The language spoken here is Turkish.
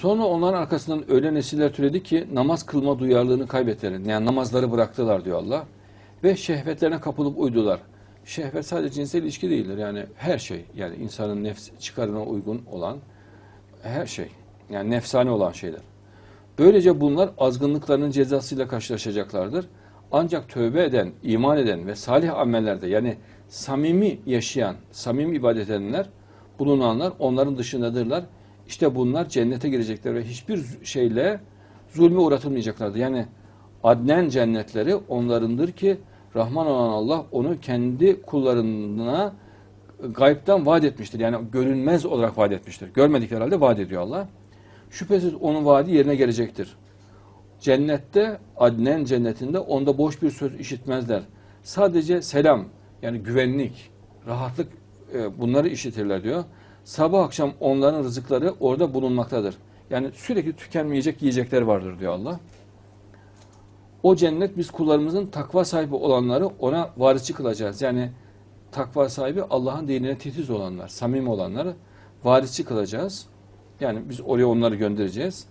Sonra onların arkasından öyle nesiller türedi ki namaz kılma duyarlılığını kaybettiler. Yani namazları bıraktılar diyor Allah. Ve şehvetlerine kapılıp uydular. Şehvet sadece cinsel ilişki değildir. Yani her şey. Yani insanın nefs çıkarına uygun olan her şey. Yani nefsane olan şeyler. Böylece bunlar azgınlıklarının cezasıyla karşılaşacaklardır. Ancak tövbe eden, iman eden ve salih amellerde yani samimi yaşayan, samimi ibadet edenler, bulunanlar onların dışındadırlar. İşte bunlar cennete girecekler ve hiçbir şeyle zulme uğratılmayacaklardır. Yani adnen cennetleri onlarındır ki Rahman olan Allah onu kendi kullarına gaybden vaat etmiştir. Yani görünmez olarak vaat etmiştir. Görmedikleri halde vaat ediyor Allah. Şüphesiz onun vaadi yerine gelecektir. Cennette, adnen cennetinde onda boş bir söz işitmezler. Sadece selam, yani güvenlik, rahatlık e, bunları işitirler diyor. Sabah akşam onların rızıkları orada bulunmaktadır. Yani sürekli tükenmeyecek yiyecekler vardır diyor Allah. O cennet biz kullarımızın takva sahibi olanları ona varisçi kılacağız. Yani takva sahibi Allah'ın dinine titiz olanlar, samimi olanları varisçi kılacağız. Yani biz oraya onları göndereceğiz.